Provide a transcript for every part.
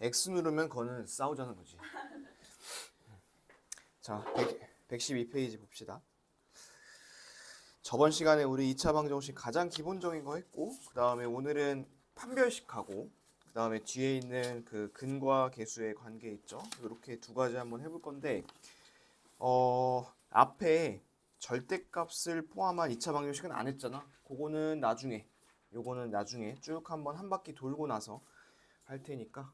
X 누르면 거는 싸우자는 거지. 자, 100, 112페이지 봅시다. 저번 시간에 우리 2차 방정식 가장 기본적인 거 했고, 그 다음에 오늘은 판별식 하고, 그 다음에 뒤에 있는 그 근과 계수의 관계 있죠. 이렇게 두 가지 한번 해볼 건데, 어, 앞에 절대값을 포함한 2차 방정식은 안 했잖아. 그거는 나중에, 요거는 나중에 쭉 한번 한 바퀴 돌고 나서 할 테니까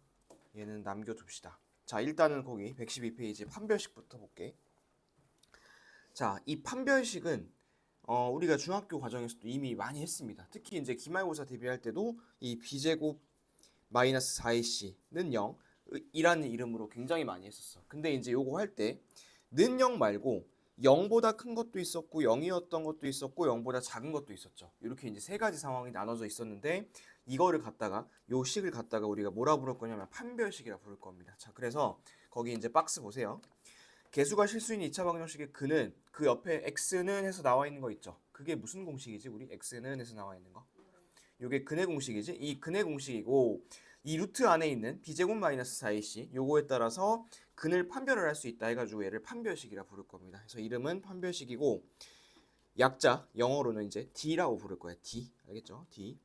얘는 남겨둡시다. 자, 일단은 거기 112페이지 판별식부터 볼게. 자, 이 판별식은 어, 우리가 중학교 과정에서도 이미 많이 했습니다. 특히 이제 기말고사 대비할 때도 이 b제곱 마이너스 4ac,는 0 이라는 이름으로 굉장히 많이 했었어. 근데 이제 요거 할 때는 0 말고 0보다 큰 것도 있었고 0이었던 것도 있었고 0보다 작은 것도 있었죠. 이렇게 이제 세 가지 상황이 나눠져 있었는데 이거를 갖다가 요 식을 갖다가 우리가 뭐라 부를 거냐면 판별식이라 부를 겁니다. 자, 그래서 거기 이제 박스 보세요. 개수가 실수인 2차 방정식의 근은 그 옆에 x는 해서 나와 있는 거 있죠. 그게 무슨 공식이지? 우리 x는 해서 나와 있는 거. 요게 근의 공식이지. 이 근의 공식이고 이 루트 안에 있는 b제곱 마이너스 4ac 요거에 따라서 근을 판별을 할 수 있다 해가지고 얘를 판별식이라 부를 겁니다. 그래서 이름은 판별식이고 약자 영어로는 이제 d라고 부를 거예요. d 알겠죠? d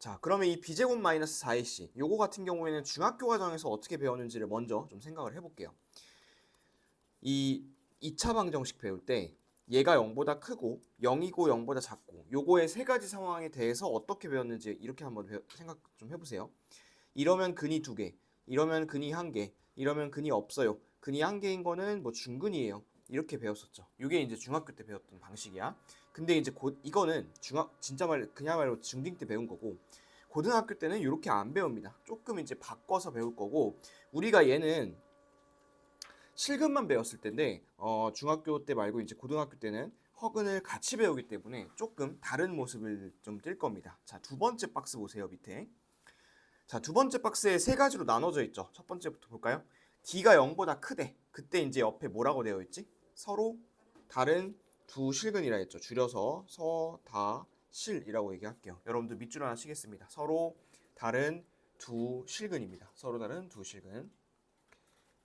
자 그러면 이 b제곱 마이너스 4ac 요거 같은 경우에는 중학교 과정에서 어떻게 배웠는지를 먼저 좀 생각을 해볼게요. 이 2차 방정식 배울 때 얘가 0보다 크고 0이고 0보다 작고 요거의 세 가지 상황에 대해서 어떻게 배웠는지 이렇게 한번 배워- 생각 좀 해보세요. 이러면 근이 두 개, 이러면 근이 한 개, 이러면 근이 없어요. 근이 한 개인 거는 뭐 중근이에요. 이렇게 배웠었죠. 이게 이제 중학교 때 배웠던 방식이야. 근데 이제 곧 이거는 중학 진짜 말 그냥말로 중딩 때 배운 거고 고등학교 때는 이렇게 안 배웁니다. 조금 이제 바꿔서 배울 거고 우리가 얘는 실근만 배웠을 텐데 어, 중학교 때 말고 이제 고등학교 때는 허근을 같이 배우기 때문에 조금 다른 모습을 좀 띌 겁니다. 자, 두 번째 박스 보세요, 밑에. 자, 두 번째 박스에 세 가지로 나눠져 있죠. 첫 번째부터 볼까요? D가 0보다 크대. 그때 이제 옆에 뭐라고 되어 있지? 서로 다른 두 실근이라 했죠. 줄여서 서, 다, 실이라고 얘기할게요. 여러분들 밑줄 하나 치겠습니다. 서로 다른 두 실근입니다. 서로 다른 두 실근.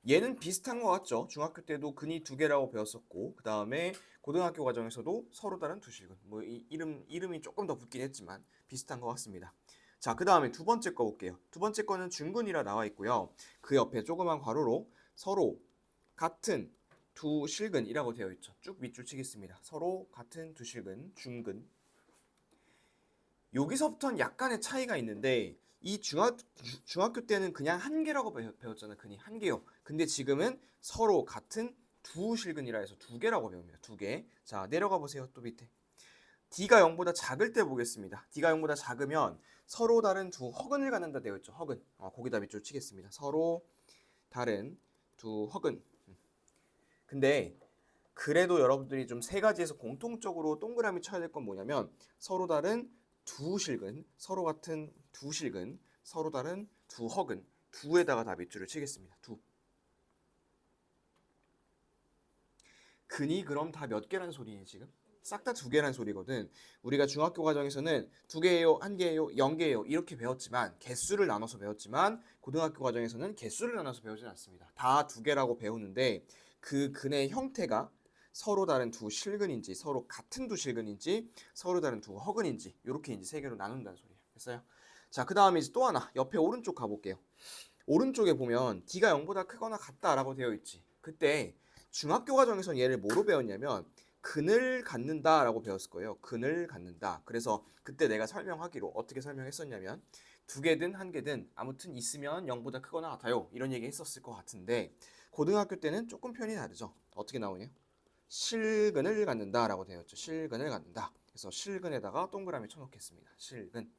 얘는 비슷한 것 같죠? 중학교 때도 근이 두 개라고 배웠었고, 그 다음에 고등학교 과정에서도 서로 다른 두 실근. 뭐 이 이름 이름이 조금 더 붙긴 했지만 비슷한 것 같습니다. 자, 그 다음에 두 번째 거 볼게요. 두 번째 거는 중근이라 나와 있고요. 그 옆에 조그만 괄호로 서로 같은 두 실근이라고 되어 있죠. 쭉 밑줄 치겠습니다. 서로 같은 두 실근, 중근. 여기서부터는 약간의 차이가 있는데 이 중학, 주- 중학교 때는 그냥 한 개라고 배웠- 배웠잖아요. 근이 한 개요. 근데 지금은 서로 같은 두 실근이라 해서 두 개라고 배웁니다. 두 개. 자, 내려가 보세요. 또 밑에. D가 0보다 작을 때 보겠습니다. D가 0보다 작으면 서로 다른 두 허근을 갖는다 되어 있죠. 허근. 어, 거기다 밑줄 치겠습니다. 서로 다른 두 허근. 음. 근데 그래도 여러분들이 좀 세 가지에서 공통적으로 동그라미 쳐야 될 건 뭐냐면 서로 다른 두 실근, 서로 같은 두 실근, 서로 다른 두 허근, 두에다가 다 밑줄을 치겠습니다. 두. 근이 그럼 다 몇 개란 소리니 지금? 싹 다 두 개란 소리거든. 우리가 중학교 과정에서는 두 개예요, 한 개예요, 영 개예요 이렇게 배웠지만 개수를 나눠서 배웠지만 고등학교 과정에서는 개수를 나눠서 배우진 않습니다. 다 두 개라고 배우는데 그 근의 형태가 서로 다른 두 실근인지 서로 같은 두 실근인지 서로 다른 두 허근인지 이렇게 이제 세 개로 나눈다는 소리예요. 됐어요? 자, 그 다음에 이제 또 하나 옆에 오른쪽 가 볼게요. 오른쪽에 보면 D가 0보다 크거나 같다라고 되어 있지. 그때 중학교 과정에서는 얘를 뭐로 배웠냐면 근을 갖는다라고 배웠을 거예요. 근을 갖는다. 그래서 그때 내가 설명하기로 어떻게 설명했었냐면 두 개든 한 개든 아무튼 있으면 0보다 크거나 같아요. 이런 얘기 했었을 것 같은데 고등학교 때는 조금 표현이 다르죠. 어떻게 나오냐? 실근을 갖는다라고 되어 있죠. 실근을 갖는다. 그래서 실근에다가 동그라미 쳐놓겠습니다. 실근.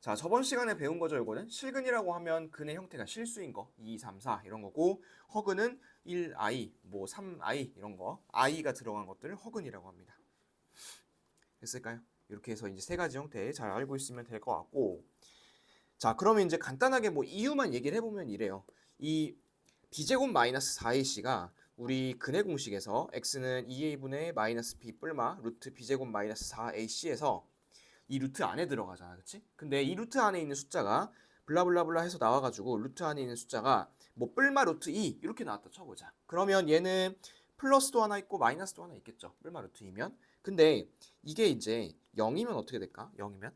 자, 저번 시간에 배운 거죠, 이거는. 실근이라고 하면 근의 형태가 실수인 거, 2, 3, 4 이런 거고, 허근은 1i, 뭐 3i 이런 거, i가 들어간 것들을 허근이라고 합니다. 됐을까요? 이렇게 해서 이제 세 가지 형태 잘 알고 있으면 될 것 같고, 자, 그러면 이제 간단하게 뭐 이유만 얘기를 해보면 이래요. 이 b제곱 마이너스 4ac가 우리 근의 공식에서 x는 2a분의 마이너스 b 뿔마 루트 b제곱 마이너스 4ac에서 이 루트 안에 들어가잖아, 그렇지? 근데 이 루트 안에 있는 숫자가 블라블라블라 해서 나와가지고 루트 안에 있는 숫자가 뭐 뿔마 루트 2 이렇게 나왔다 쳐보자. 그러면 얘는 플러스도 하나 있고 마이너스도 하나 있겠죠. 뿔마 루트 2면. 근데 이게 이제 0이면 어떻게 될까? 0이면?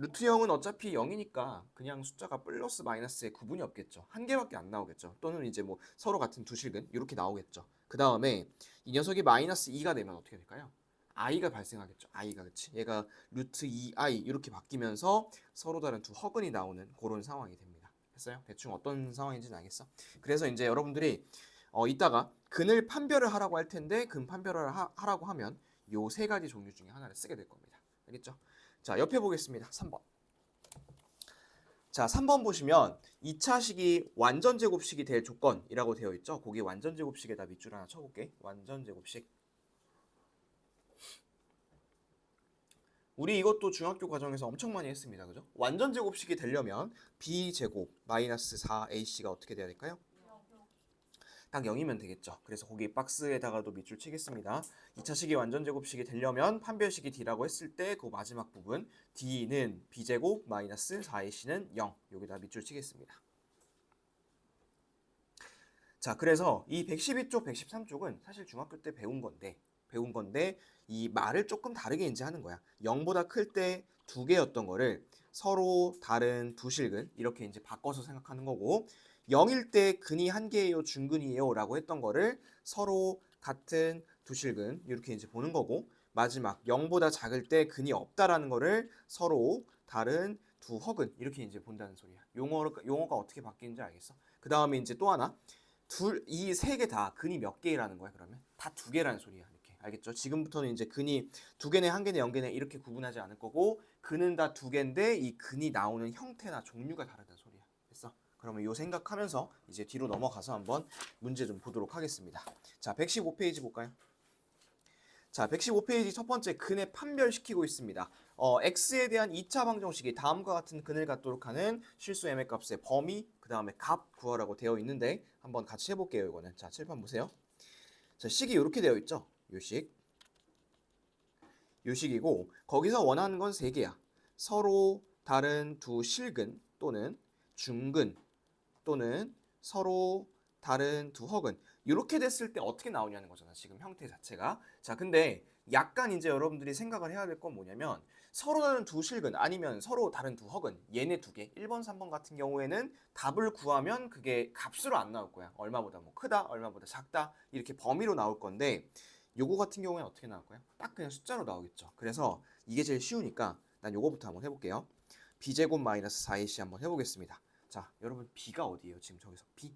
루트 0은 어차피 0이니까 그냥 숫자가 플러스 마이너스에 구분이 없겠죠. 한 개밖에 안 나오겠죠. 또는 이제 뭐 서로 같은 두 실근 이렇게 나오겠죠. 그 다음에 이 녀석이 마이너스 2가 되면 어떻게 될까요? i가 발생하겠죠. i가 그치? 얘가 루트 2i 이렇게 바뀌면서 서로 다른 두 허근이 나오는 그런 상황이 됩니다. 했어요? 대충 어떤 상황인지는 알겠어? 그래서 이제 여러분들이 어 이따가 근을 판별을 하라고 할 텐데 근 판별을 하, 하라고 하면 요 세 가지 종류 중에 하나를 쓰게 될 겁니다. 알겠죠? 자, 옆에 보겠습니다. 3번. 자, 3번 보시면 2차 식이 완전 제곱식이 될 조건이라고 되어 있죠. 거기 완전 제곱식에다 밑줄 하나 쳐볼게. 완전 제곱식. 우리 이것도 중학교 과정에서 엄청 많이 했습니다. 그죠? 완전 제곱식이 되려면 b 제곱 마이너스 4ac가 어떻게 돼야 될까요? 딱 0이면 되겠죠. 그래서 거기 박스에다가도 밑줄 치겠습니다. 2차 식이 완전 제곱식이 되려면 판별식이 d라고 했을 때 그 마지막 부분 d는 b제곱 마이너스 4ac는 0 여기다 밑줄 치겠습니다. 자, 그래서 이 112쪽, 113쪽은 사실 중학교 때 배운 건데 배운 건데 이 말을 조금 다르게 이제 하는 거야. 0보다 클 때 두 개였던 거를 서로 다른 두 실근 이렇게 이제 바꿔서 생각하는 거고 0일 때 근이 한 개예요, 중근이에요 라고 했던 거를 서로 같은 두 실근 이렇게 이제 보는 거고 마지막 0보다 작을 때 근이 없다라는 거를 서로 다른 두 허근 이렇게 이제 본다는 소리야. 용어 용어가 어떻게 바뀌는지 알겠어? 그 다음에 이제 또 하나 둘 이 세 개 다 근이 몇 개라는 거야 그러면 다 두 개라는 소리야 이렇게 알겠죠? 지금부터는 이제 근이 두 개네 한 개네 영 개네 이렇게 구분하지 않을 거고 근은 다 두 개인데 이 근이 나오는 형태나 종류가 다르다는 소리야. 그러면 요 생각하면서 이제 뒤로 넘어가서 한번 문제 좀 보도록 하겠습니다. 자, 115페이지 볼까요? 자, 115페이지 첫 번째 근에 판별시키고 있습니다. 어, x에 대한 2차 방정식이 다음과 같은 근을 갖도록 하는 실수 m의 값의 범위, 그 다음에 값 구하라고 되어 있는데 한번 같이 해볼게요, 이거는. 자, 칠판 보세요. 자, 식이 이렇게 되어 있죠? 요 식. 요 식이고 거기서 원하는 건세 개야. 서로 다른 두 실근 또는 중근 또는 서로 다른 두 허근 이렇게 됐을 때 어떻게 나오냐는 거잖아 지금 형태 자체가. 자 근데 약간 이제 여러분들이 생각을 해야 될 건 뭐냐면 서로 다른 두 실근 아니면 서로 다른 두 허근 얘네 두 개 1번 3번 같은 경우에는 답을 구하면 그게 값으로 안 나올 거야. 얼마보다 뭐 크다 얼마보다 작다 이렇게 범위로 나올 건데 요거 같은 경우에는 어떻게 나올 거야? 딱 그냥 숫자로 나오겠죠. 그래서 이게 제일 쉬우니까 난 요거부터 한번 해볼게요. B제곱 마이너스 4ac 한번 해보겠습니다 자, 여러분 b가 어디예요? 지금 저기서 b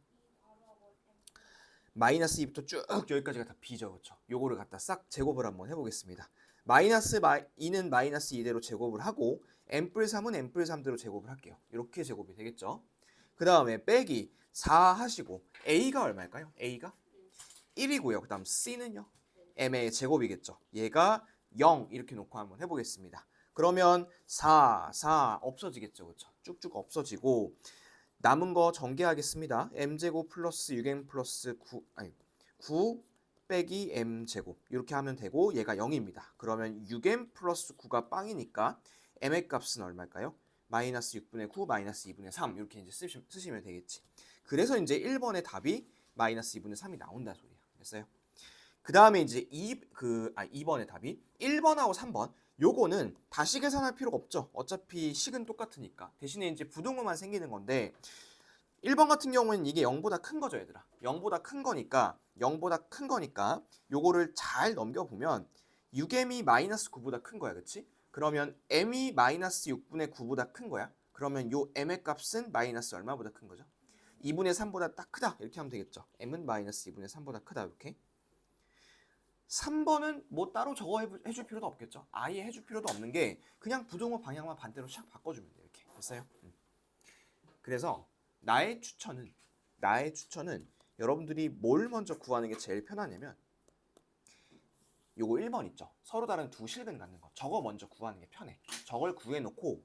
마이너스 2부터 쭉 여기까지가 다 b죠, 그렇죠? 요거를 갖다 싹 제곱을 한번 해 보겠습니다. 마이너스 마, 2는 마이너스 2대로 제곱을 하고 뿔 3은 m 뿔 3대로 제곱을 할게요. 이렇게 제곱이 되겠죠? 그 다음에 빼기 4 하시고 a가 얼마일까요? a가 1이고요. 그 다음 c는요? m의 제곱이겠죠. 얘가 0 이렇게 놓고 한번 해보겠습니다. 그러면 4, 4 없어지겠죠. 그렇죠? 쭉쭉 없어지고 남은 거 전개하겠습니다. m제곱 플러스 6m 플러스 9 아니 9 빼기 m제곱 이렇게 하면 되고 얘가 0입니다. 그러면 6m 플러스 9가 빵이니까 m의 값은 얼마일까요? 마이너스 6분의 9 마이너스 2분의 3 이렇게 이제 쓰시, 쓰시면 되겠지. 그래서 이제 1번의 답이 마이너스 2분의 3이 나온다는 소리야. 됐어요? 그 다음에 이제 2, 그, 아, 2번의 답이 1번하고 3번 요거는 다시 계산할 필요가 없죠. 어차피 식은 똑같으니까. 대신에 이제 부등호만 생기는 건데 1번 같은 경우에는 이게 0보다 큰 거죠, 얘들아. 0보다 큰 거니까 0보다 큰 거니까 요거를 잘 넘겨보면 6m이 마이너스 9보다 큰 거야, 그치? 그러면 m이 마이너스 6분의 9보다 큰 거야. 그러면 요 m의 값은 마이너스 얼마보다 큰 거죠? 2분의 3보다 딱 크다. 이렇게 하면 되겠죠. m은 마이너스 2분의 3보다 크다. 이렇게. 3번은 뭐 따로 해- 해줄 필요도 없겠죠. 아예 해줄 필요도 없는 게 그냥 부동호 방향만 반대로 샥 바꿔주면 돼요. 이렇게 됐어요? 음. 그래서 나의 추천은 나의 추천은 여러분들이 뭘 먼저 구하는 게 제일 편하냐면 요거 1번 있죠. 서로 다른 두 실근 갖는 거. 저거 먼저 구하는 게 편해. 저걸 구해놓고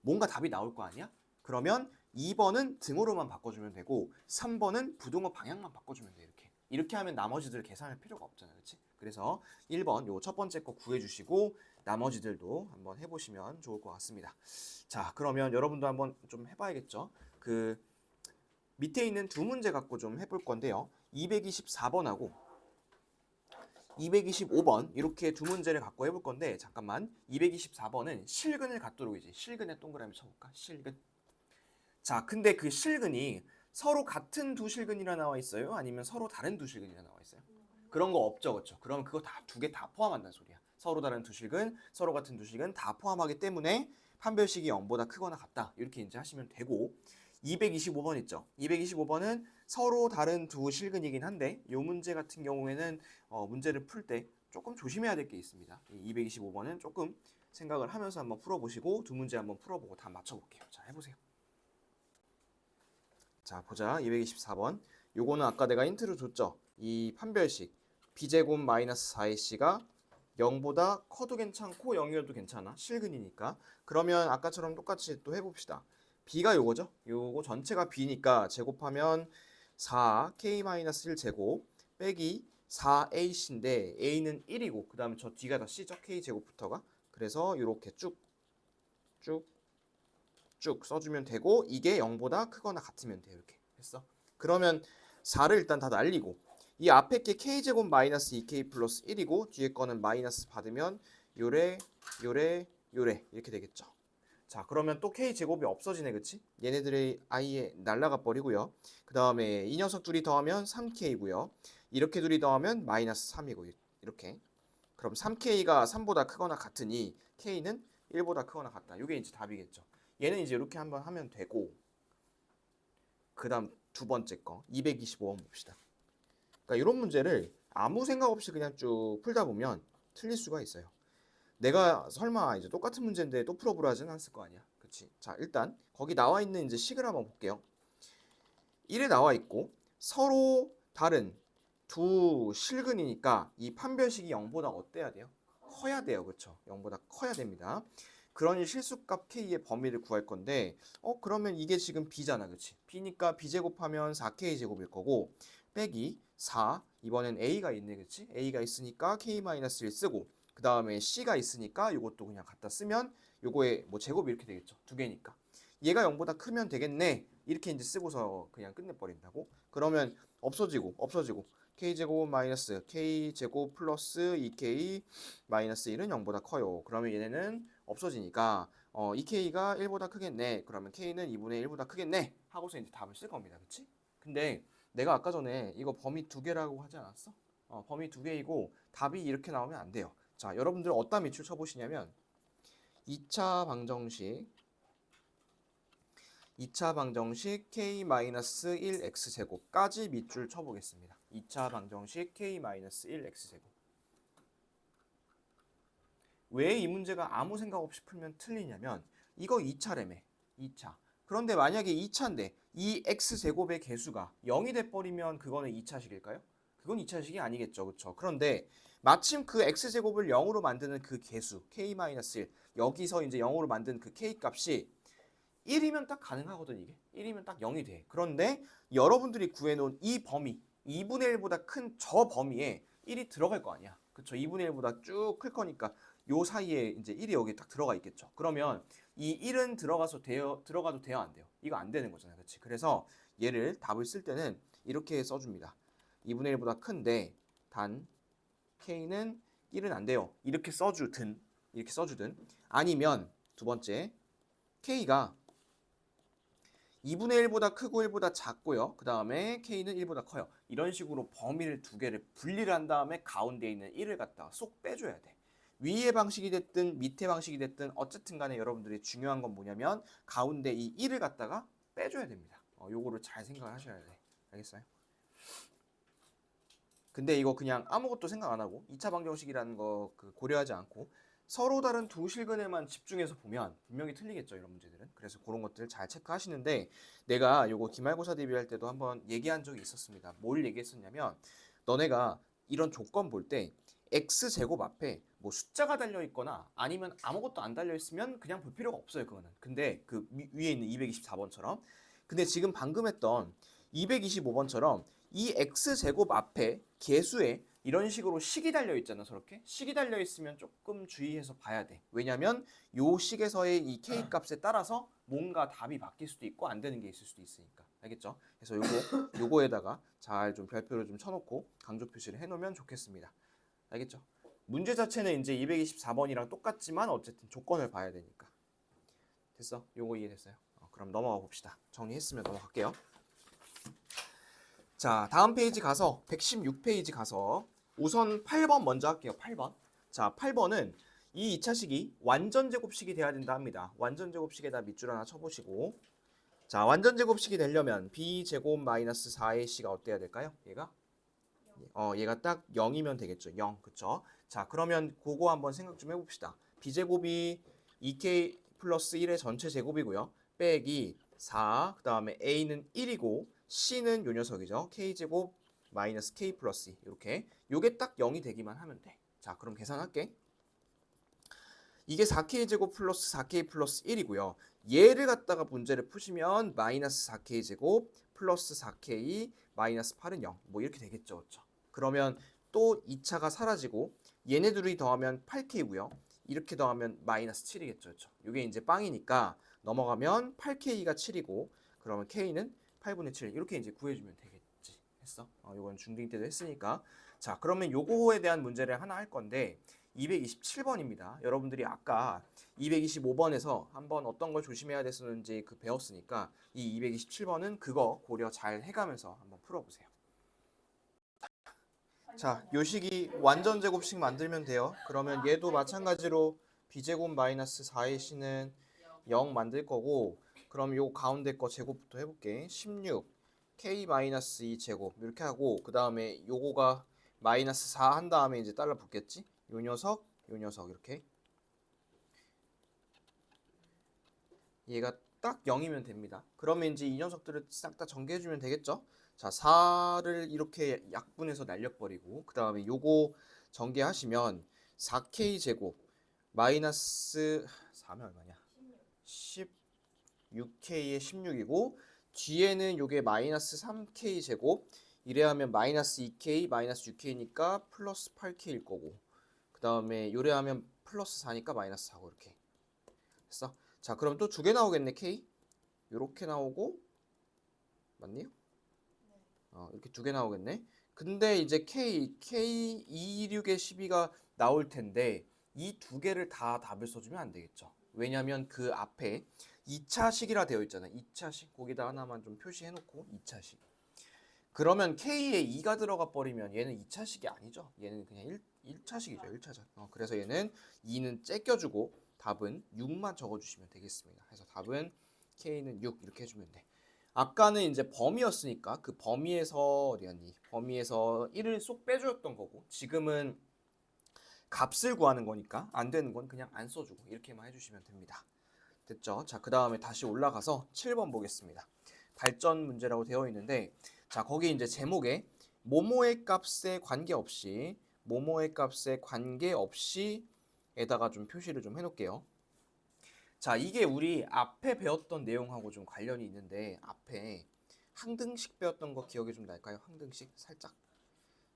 뭔가 답이 나올 거 아니야? 그러면 2번은 등호로만 바꿔주면 되고 3번은 부동호 방향만 바꿔주면 돼 이렇게. 이렇게 하면 나머지들 계산할 필요가 없잖아요. 그렇지? 그래서 1번 요 첫 번째 거 구해 주시고 나머지들도 한번 해보시면 좋을 것 같습니다. 자, 그러면 여러분도 한번 좀 해봐야겠죠. 그 밑에 있는 두 문제 갖고 좀 해볼 건데요. 224번하고 225번 이렇게 두 문제를 갖고 해볼 건데 잠깐만 224번은 실근을 갖도록 이제 실근에 동그라미 쳐볼까? 실근. 자, 근데 그 실근이 서로 같은 두 실근이라 나와 있어요? 아니면 서로 다른 두 실근이라 나와 있어요? 그런 거 없죠, 그렇죠? 그럼 그거 다 두 개 다 포함한다는 소리야. 서로 다른 두 실근, 서로 같은 두 실근 다 포함하기 때문에 판별식이 0보다 크거나 같다. 이렇게 이제 하시면 되고 225번 있죠. 225번은 서로 다른 두 실근이긴 한데 이 문제 같은 경우에는 어, 문제를 풀 때 조금 조심해야 될 게 있습니다. 이 225번은 조금 생각을 하면서 한번 풀어보시고 두 문제 한번 풀어보고 다 맞춰볼게요. 자 해보세요. 자 보자 224번 요거는 아까 내가 힌트를 줬죠. 이 판별식 b제곱 마이너스 4ac가 0보다 커도 괜찮고 0이어도 괜찮아. 실근이니까. 그러면 아까처럼 똑같이 또 해봅시다. b가 요거죠. 요거 전체가 b니까 제곱하면 4k-1 제곱 빼기 4ac인데 a는 1이고 그 다음에 저 뒤가 다 c죠. k 제곱부터가. 그래서 이렇게 쭉 쭉, 쭉 써주면 되고 이게 0보다 크거나 같으면 돼요. 이렇게 했어. 그러면 4를 일단 다 날리고 이 앞에 게 k제곱 마이너스 2k 플러스 1이고 뒤에 거는 마이너스 받으면 요래 요래 요래 이렇게 되겠죠. 자 그러면 또 k제곱이 없어지네 그치? 얘네들의 아예 날라가 버리고요. 그 다음에 이 녀석 둘이 더하면 3k고요. 이렇게 둘이 더하면 마이너스 3이고 이렇게 그럼 3k가 3보다 크거나 같으니 k는 1보다 크거나 같다. 이게 이제 답이겠죠. 얘는 이제 이렇게 한번 하면 되고 그 다음 두 번째 거 225번 봅시다. 그러니까 이런 문제를 아무 생각 없이 그냥 쭉 풀다 보면 틀릴 수가 있어요. 내가 설마 이제 똑같은 문제인데 또 풀어보라 하진 않을 거 아니야. 그치? 자, 일단 거기 나와 있는 이제 식을 한번 볼게요. 1에 나와 있고 서로 다른 두 실근이니까 이 판별식이 0보다 어때야 돼요? 커야 돼요. 그렇죠? 0보다 커야 됩니다. 그러니 실수값 k의 범위를 구할 건데 어 그러면 이게 지금 b잖아. 그치? b니까 b 제곱하면 4k 제곱일 거고 빼기 4 이번엔 a가 있네. 그치? a가 있으니까 k-1 쓰고 그 다음에 c가 있으니까 이것도 그냥 갖다 쓰면 요거에 뭐 제곱이 이렇게 되겠죠. 두 개니까. 얘가 0보다 크면 되겠네. 이렇게 이제 쓰고서 그냥 끝내버린다고? 그러면 없어지고 없어지고 k제곱 마이너스 k제곱 플러스 2k 마이너스 1은 0보다 커요. 그러면 얘네는 없어지니까 어, 2k가 1보다 크겠네. 그러면 k는 2분의 1보다 크겠네. 하고서 이제 답을 쓸 겁니다. 그치? 근데 내가 아까 전에 이거 범위 두 개라고 하지 않았어? 어, 범위 두 개이고 답이 이렇게 나오면 안 돼요. 자, 여러분들 어디다 밑줄 쳐보시냐면 2차 방정식 2차 방정식 k-1x제곱까지 밑줄 쳐보겠습니다. 2차 방정식 k-1x제곱 왜 이 문제가 아무 생각 없이 풀면 틀리냐면 이거 2차래매 2차 그런데 만약에 2차인데 이 x제곱의 개수가 0이 돼버리면 그거는 2차식일까요? 그건 2차식이 아니겠죠. 그렇죠 그런데 마침 그 x제곱을 0으로 만드는 그 개수 k-1 여기서 이제 0으로 만든 그 k 값이 1이면 딱 가능하거든 이게. 1이면 딱 0이 돼. 그런데 여러분들이 구해놓은 이 범위 2분의 1보다 큰 저 범위에 1이 들어갈 거 아니야. 그쵸? 2분의 1보다 쭉 클 거니까 요 사이에 이제 1이 여기 딱 들어가 있겠죠. 그러면 이 1은 들어가서 돼요 들어가도 돼요? 안 돼요? 이거 안 되는 거잖아요. 그치? 그래서 얘를 답을 쓸 때는 이렇게 써줍니다. 2분의 1보다 큰데 단 k는 1은 안 돼요. 이렇게 써주든 이렇게 써주든. 아니면 두 번째 k가 2분의 1보다 크고 1보다 작고요. 그 다음에 k는 1보다 커요. 이런 식으로 범위를 두 개를 분리를 한 다음에 가운데 있는 1을 갖다가 쏙 빼줘야 돼. 위의 방식이 됐든 밑의 방식이 됐든 어쨌든 간에 여러분들이 중요한 건 뭐냐면 가운데 이 1을 갖다가 빼줘야 됩니다. 어, 요거를 잘 생각을 하셔야 돼. 알겠어요? 근데 이거 그냥 아무것도 생각 안 하고 2차 방정식이라는 거 그 고려하지 않고 서로 다른 두 실근에만 집중해서 보면 분명히 틀리겠죠 이런 문제들은 그래서 그런 것들 잘 체크하시는데 내가 요거 기말고사 대비할 때도 한번 얘기한 적이 있었습니다 뭘 얘기했었냐면 너네가 이런 조건 볼 때 x 제곱 앞에 뭐 숫자가 달려 있거나 아니면 아무것도 안 달려 있으면 그냥 볼 필요가 없어요 그거는 근데 그 위- 위에 있는 224번처럼 근데 지금 방금 했던 225번처럼 이 x 제곱 앞에 개수에 이런 식으로 식이 달려 있잖아, 저렇게. 식이 달려 있으면 조금 주의해서 봐야 돼. 왜냐면 요 식에서의 이 k 값에 따라서 뭔가 답이 바뀔 수도 있고 안 되는 게 있을 수도 있으니까. 알겠죠? 그래서 요거 요거에다가 잘 좀 별표를 좀 쳐놓고 강조 표시를 해놓으면 좋겠습니다. 알겠죠? 문제 자체는 이제 224번이랑 똑같지만 어쨌든 조건을 봐야 되니까. 됐어? 요거 이해됐어요? 어, 그럼 넘어가 봅시다. 정리했으면 넘어갈게요. 자, 다음 페이지 가서 116페이지 가서 우선 8번 먼저 할게요. 8번. 자, 8번은 이 2차식이 완전 제곱식이 돼야 된다 합니다. 완전 제곱식에다 밑줄 하나 쳐보시고 자, 완전 제곱식이 되려면 b 제곱 마이너스 4의 c가 어때야 될까요? 얘가 어, 얘가 딱 0이면 되겠죠. 0. 그쵸? 자, 그러면 그거 한번 생각 좀 해봅시다. b제곱이 2k 플러스 1의 전체 제곱이고요. 빼기 4, 그 다음에 a는 1이고 c는 요 녀석이죠. k제곱 마이너스 k 플러스 2 이렇게 요게 딱 0이 되기만 하면 돼. 자, 그럼 계산할게. 이게 4k 제곱 플러스 4k 플러스 1이고요. 얘를 갖다가 문제를 푸시면 마이너스 4k 제곱 플러스 4k 마이너스 8은 0. 뭐 이렇게 되겠죠. 그렇죠? 그러면 또 2차가 사라지고 얘네 둘이 더하면 8k고요. 이렇게 더하면 마이너스 7이겠죠. 그렇죠? 이게 이제 빵이니까 넘어가면 8k가 7이고 그러면 k는 8분의 7 이렇게 이제 구해주면 되겠지. 했어? 어, 이건 중딩 때도 했으니까 자 그러면 요거에 대한 문제를 하나 할 건데 227번입니다. 여러분들이 아까 225번에서 한번 어떤 걸 조심해야 됐었는지 그 배웠으니까 이 227번은 그거 고려 잘 해가면서 한번 풀어보세요. 자, 요식이 완전 제곱식 만들면 돼요. 그러면 얘도 마찬가지로 b제곱 마이너스 4의 c는 0 만들 거고 그럼 요 가운데 거 제곱부터 해볼게. 16 k 마이너스 2 제곱 이렇게 하고 그 다음에 요거가 마이너스 4 한 다음에 이제 달러 붙겠지? 요 녀석, 요 녀석 이렇게 얘가 딱 0이면 됩니다. 그러면 이제 이 녀석들을 싹 다 전개해주면 되겠죠? 자, 4를 이렇게 약분해서 날려버리고 그 다음에 요거 전개하시면 4k 제곱 마이너스 4면 얼마냐? 16k의 16이고 뒤에는 요게 마이너스 3k 제곱 이래 하면 마이너스 2k 마이너스 6k니까 플러스 8k일 거고 그 다음에 요래 하면 플러스 4니까 마이너스 4고 이렇게 됐어? 자 그럼 또 두 개 나오겠네 k 요렇게 나오고 맞네요? 어, 이렇게 두 개 나오겠네. 근데 이제 K, K 226의 12가 나올 텐데 이 두 개를 다 답을 써주면 안 되겠죠. 왜냐하면 그 앞에 2차식이라 되어 있잖아요. 2차식 거기다 하나만 좀 표시해놓고 2차식. 그러면 K에 2가 들어가 버리면 얘는 2차식이 아니죠. 얘는 그냥 1, 1차식이죠. 1차적. 어, 그래서 얘는 2는 째껴주고 답은 6만 적어주시면 되겠습니다. 그래서 답은 K는 6 이렇게 해주면 돼. 아까는 이제 범위였으니까 그 범위에서 갔니? 범위에서 1을 쏙 빼주었던 거고 지금은 값을 구하는 거니까 안 되는 건 그냥 안 써주고 이렇게만 해주시면 됩니다. 됐죠? 자, 그 다음에 다시 올라가서 7번 보겠습니다. 발전 문제라고 되어 있는데 자, 거기 이제 제목에 모모의 값에 관계없이 모모의 값에 관계없이 에다가 좀 표시를 좀 해놓을게요. 자, 이게 우리 앞에 배웠던 내용하고 좀 관련이 있는데 앞에 항등식 배웠던 거 기억이 좀 날까요? 항등식 살짝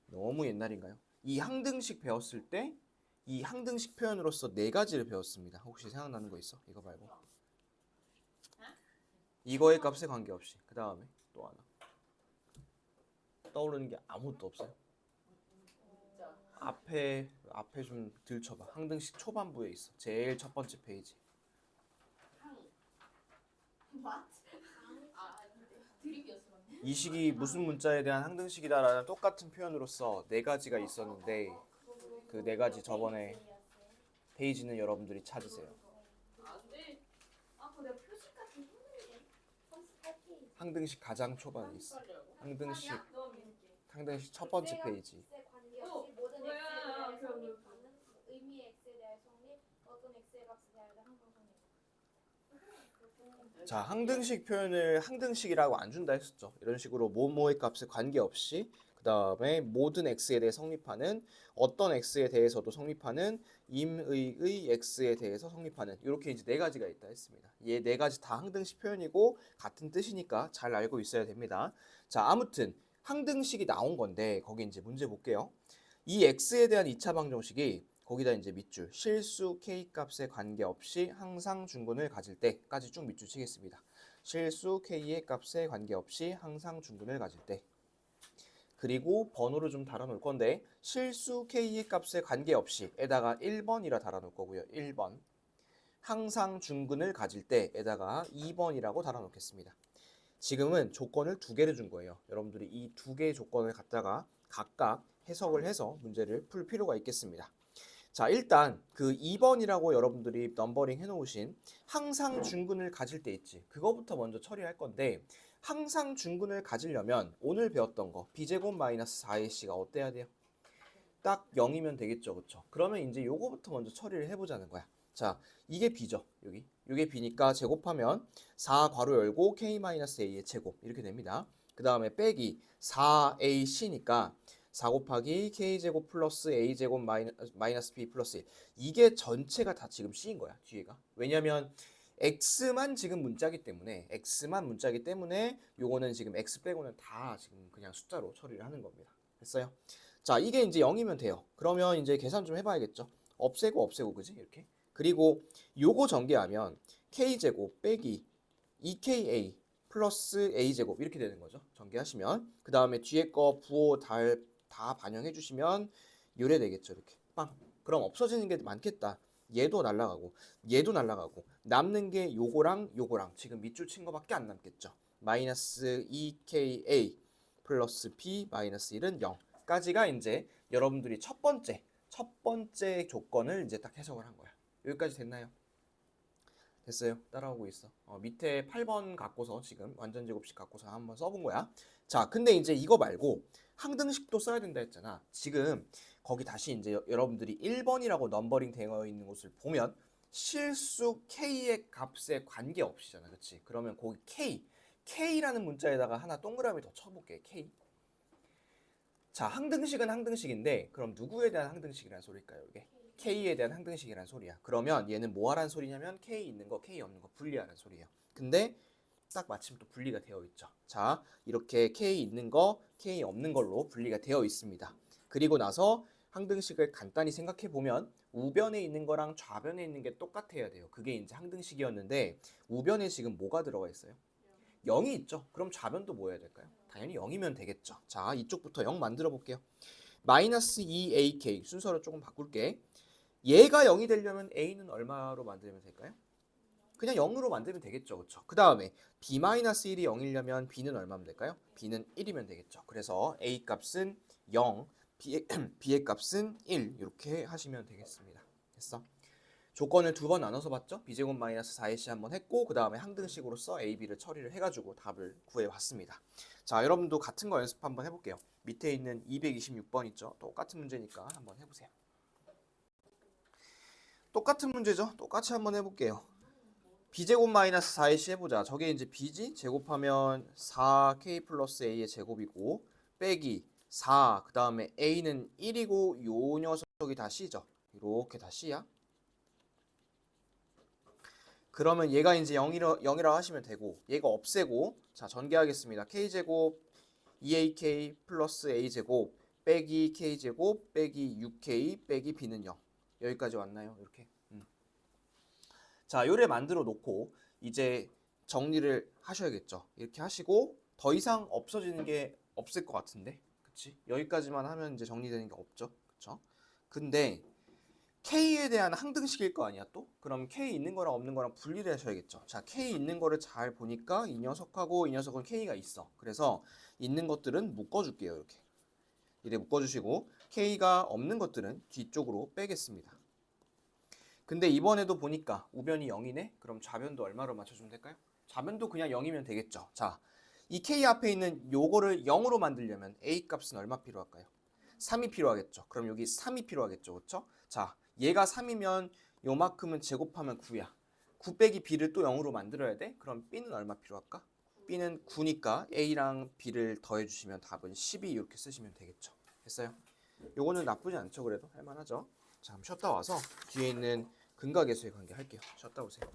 너무 옛날인가요? 이 항등식 배웠을 때 이 항등식 표현으로서 네 가지를 배웠습니다. 혹시 생각나는 거 있어? 이거 말고 이거의 값에 관계없이 그 다음에 또 하나 떠오르는 게 아무것도 없어요? 앞에 앞에 좀 들춰봐. 항등식 초반부에 있어. 제일 첫 번째 페이지. 이 식이 무슨 문자에 대한 항등식이다라는 똑같은 표현으로서 네 가지가 있었는데 그 네 가지 저번에 페이지는 여러분들이 찾으세요. 아, 그거 내가 표시까지 했는데. 38페이지. 항등식 가장 초반에 있어. 항등식 너 믿을게. 항등식 첫 번째 페이지. 대하여 그럼 성립하는 의미 X에 대하여 성립 어떤 X의 값에 대하여 항상 성립 자, 항등식 표현을 항등식이라고 안 준다 했었죠. 이런 식으로 모모의 값에 관계없이 그 다음에 모든 x에 대해 성립하는 어떤 x에 대해서도 성립하는 임의의 x에 대해서 성립하는 이렇게 이제 네 가지가 있다 했습니다. 얘 네 가지 다 항등식 표현이고 같은 뜻이니까 잘 알고 있어야 됩니다. 자, 아무튼 항등식이 나온 건데 거기 이제 문제 볼게요. 이 x에 대한 2차 방정식이 거기다 이제 밑줄 실수 k 값에 관계없이 항상 중근을 가질 때까지 쭉 밑줄 치겠습니다. 실수 k의 값에 관계없이 항상 중근을 가질 때 그리고 번호를 좀 달아놓을 건데 실수 k의 값에 관계없이 에다가 1번이라 달아놓을 거고요. 1번 항상 중근을 가질 때에다가 2번이라고 달아놓겠습니다. 지금은 조건을 두 개를 준 거예요. 여러분들이 이 두 개의 조건을 갖다가 각각 해석을 해서 문제를 풀 필요가 있겠습니다. 자, 일단 그 2번이라고 여러분들이 넘버링 해놓으신 항상 중근을 가질 때 있지. 그거부터 먼저 처리할 건데 항상 중근을 가지려면 오늘 배웠던 거 b제곱 마이너스 4ac가 어때야 돼요? 딱 0이면 되겠죠, 그렇죠? 그러면 이제 요거부터 먼저 처리를 해보자는 거야. 자, 이게 b죠, 여기. 이게 b니까 제곱하면 4 괄호 열고 k 마이너스 a의 제곱 이렇게 됩니다. 그 다음에 빼기 4ac니까 4 곱하기 k제곱 플러스 a제곱 마이너스, 마이너스 b 플러스 1. 이게 전체가 다 지금 c인 거야, 뒤에가. 왜냐면 x만 지금 문자기 때문에 x만 문자기 때문에 요거는 지금 x 빼고는 다 지금 그냥 숫자로 처리를 하는 겁니다. 됐어요? 자, 이게 이제 0이면 돼요. 그러면 이제 계산 좀 해봐야겠죠. 없애고 없애고 그지? 이렇게. 그리고 요거 전개하면 k제곱 빼기 2ka 플러스 a제곱 이렇게 되는 거죠. 전개하시면 그 다음에 뒤에 거 부호 달, 다 반영해 주시면 요래 되겠죠. 이렇게 빵. 그럼 없어지는 게 많겠다. 얘도 날라가고 얘도 날라가고 남는 게 요거랑 요거랑 지금 밑줄 친 거밖에 안 남겠죠. 마이너스 2ka 플러스 p 마이너스 1은 0까지가 이제 여러분들이 첫 번째 첫 번째 조건을 이제 딱 해석을 한 거야. 여기까지 됐나요? 됐어요. 따라오고 있어. 어, 밑에 8번 갖고서 지금 완전 제곱식 갖고서 한번 써본 거야. 자, 근데 이제 이거 말고 항등식도 써야 된다 했잖아. 지금 거기 다시 이제 여- 여러분들이 1번이라고 넘버링 되어 있는 곳을 보면 실수 k의 값에 관계없이잖아. 그치? 그러면 거기 k, k라는 문자에다가 하나 동그라미 더 쳐볼게. k. 자, 항등식은 항등식인데 그럼 누구에 대한 항등식이라는 소리일까요, 이게? K에 대한 항등식이라는 소리야. 그러면 얘는 뭐 하라는 소리냐면 K 있는 거, K 없는 거 분리하라는 소리예요. 근데 딱 마침 또 분리가 되어 있죠. 자, 이렇게 K 있는 거, K 없는 걸로 분리가 되어 있습니다. 그리고 나서 항등식을 간단히 생각해 보면 우변에 있는 거랑 좌변에 있는 게 똑같아야 돼요. 그게 이제 항등식이었는데 우변에 지금 뭐가 들어가 있어요? 0이 있죠. 그럼 좌변도 뭐 해야 될까요? 당연히 0이면 되겠죠. 자, 이쪽부터 0 만들어 볼게요. 마이너스 2ak 순서를 조금 바꿀게. 얘가 0이 되려면 a는 얼마로 만들면 될까요? 그냥 0으로 만들면 되겠죠. 그렇죠? 그 다음에 b-1이 0이려면 b는 얼마면 될까요? b는 1이면 되겠죠. 그래서 a 값은 0, b의, b의 값은 1 이렇게 하시면 되겠습니다. 됐어? 조건을 두 번 나눠서 봤죠? b제곱 마이너스 4ac 한번 했고 그 다음에 항등식으로서 a, b를 처리를 해가지고 답을 구해봤습니다. 자 여러분도 같은 거 연습 한번 해볼게요. 밑에 있는 226번 있죠? 똑같은 문제니까 한번 해보세요. 똑같은 문제죠? 똑같이 한번 해볼게요. b제곱 마이너스 4ac 해보자. 저게 이제 b지? 제곱하면 4k 플러스 a의 제곱이고 빼기 4, 그 다음에 a는 1이고 요 녀석이 다 c죠. 이렇게 다 c야. 그러면 얘가 이제 0이라, 0이라 하시면 되고 얘가 없애고 자 전개하겠습니다. k제곱 2ak 플러스 a제곱 빼기 k제곱 빼기 6k 빼기 b는 0 여기까지 왔나요? 이렇게 음. 자 요래 만들어 놓고 이제 정리를 하셔야겠죠. 이렇게 하시고 더 이상 없어지는 게 없을 것 같은데 그치? 여기까지만 하면 이제 정리되는 게 없죠. 그쵸? 근데 K에 대한 항등식일 거 아니야 또? 그럼 K 있는 거랑 없는 거랑 분리를 하셔야겠죠. 자, K 있는 거를 잘 보니까 이 녀석하고 이 녀석은 K가 있어. 그래서 있는 것들은 묶어줄게요. 이렇게. 이래 묶어주시고 K가 없는 것들은 뒤쪽으로 빼겠습니다. 근데 이번에도 보니까 우변이 0이네? 그럼 좌변도 얼마로 맞춰주면 될까요? 좌변도 그냥 0이면 되겠죠. 자, 이 K 앞에 있는 요거를 0으로 만들려면 A 값은 얼마 필요할까요? 3이 필요하겠죠. 그럼 여기 3이 필요하겠죠. 그렇죠? 자, 얘가 3이면 요만큼은 제곱하면 9야. 9 빼기 b를 또 0으로 만들어야 돼? 그럼 b는 얼마 필요할까? b는 9니까 a랑 b를 더해주시면 답은 12 이렇게 쓰시면 되겠죠. 됐어요? 요거는 나쁘지 않죠. 그래도 할만하죠. 자, 그럼 쉬었다 와서 뒤에 있는 계수의 관계 할게요. 쉬었다 오세요.